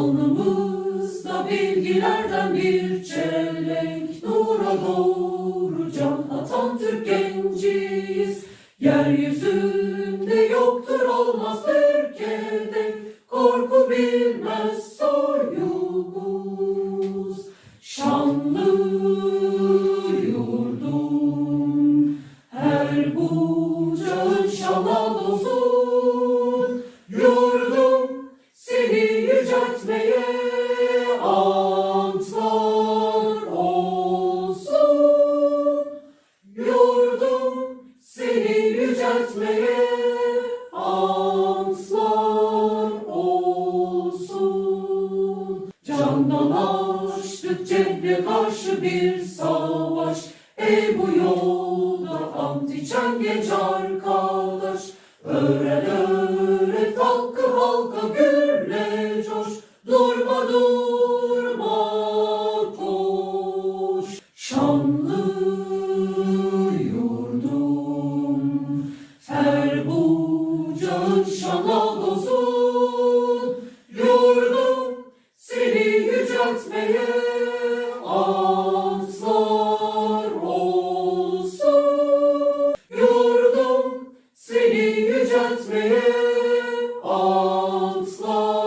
Alnımızda bilgilerden bir çelenk Nura doğru can atan Türk genciyiz. Yeryüzünde yoktur olmaz Türkiye'de Korku bilmez soyumuz yüceltmeye antlar olsun. Yurdum seni yüceltmeye antlar olsun. Candan açtık cehre karşı bir savaş. Ey bu yolda ant içen genç arkadaş. Öğren öğret Şanın şana olsun. Yurdum seni yüceltmeye Azlar olsun. Yurdum seni yüceltmeye Azlar